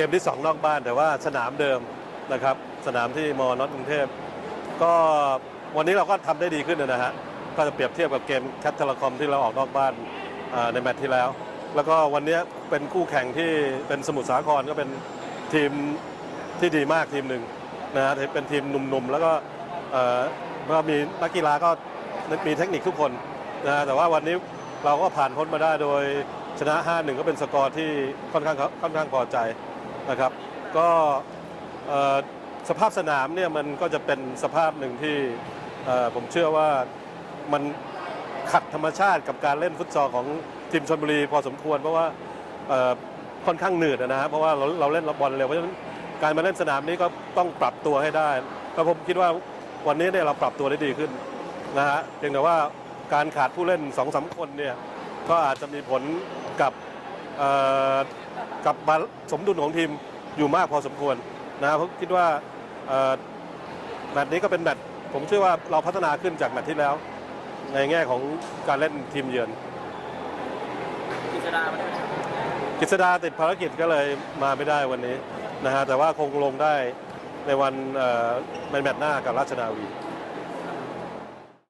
กมที่ 2 นอกบ้านแต่ว่าสนามเดิมนะครับ สนามที่มอนอตกรุงเทพ ก็วันนี้เราก็ทำได้ดีขึ้นนะฮะ ก็จะเปรียบเทียบกับเกมแคทเทลคอมที่เราออกนอกบ้านในแมตช์ที่แล้ว แล้วก็วันนี้เป็นคู่แข่งที่เป็นสมุทรสาครก็เป็นทีมที่ดีมากทีมหนึ่งนะฮะเป็นทีมหนุ่มๆ แล้วก็เอ่อก็มีนักกีฬาก็มีเทคนิคทุกคนนะฮะแต่ว่าวันนี้เราก็ผ่านพ้นมาได้โดยชนะ 5-1 ก็เป็นสกอร์ที่ค่อนข้างค่อนข้างพอใจ นะครับ ก็สภาพสนามเนี่ยมันก็จะเป็นสภาพหนึ่งที่ผมเชื่อว่ามันขัดธรรมชาติกับการเล่นฟุตซอลของทีมชนบุรี พอสมควรเพราะว่าค่อนข้างเหนื่อยนะฮะเพราะว่าเราเราเล่นบอลเร็วเพราะฉะนั้นการมาเล่นสนามนี้ก็ต้องปรับตัวให้ได้แล้วผมคิดว่าวันนี้เนี่ยเราปรับตัวได้ดีขึ้นนะฮะเพียงแต่ว่าการขาดผู้เล่นสองสามคนเนี่ยก็อาจจะมีผลกับ กับสมดุลของทีมอยู่มากพอสมควรนะผมคิดว่าแมตช์นี้ก็เป็นแมตช์ผมเชื่อว่าเราพัฒนาขึ้นจากแมตช์ที่แล้ว ในแง่ของการเล่นทีมเยือนกิจดาไม่ได้กฤษดาติดภารกิจก็เลยมาไม่ได้วันนี้นะฮะแต่ว่าคงลงได้ในวันเอ่อในแมตช์หน้ากับราชนาวี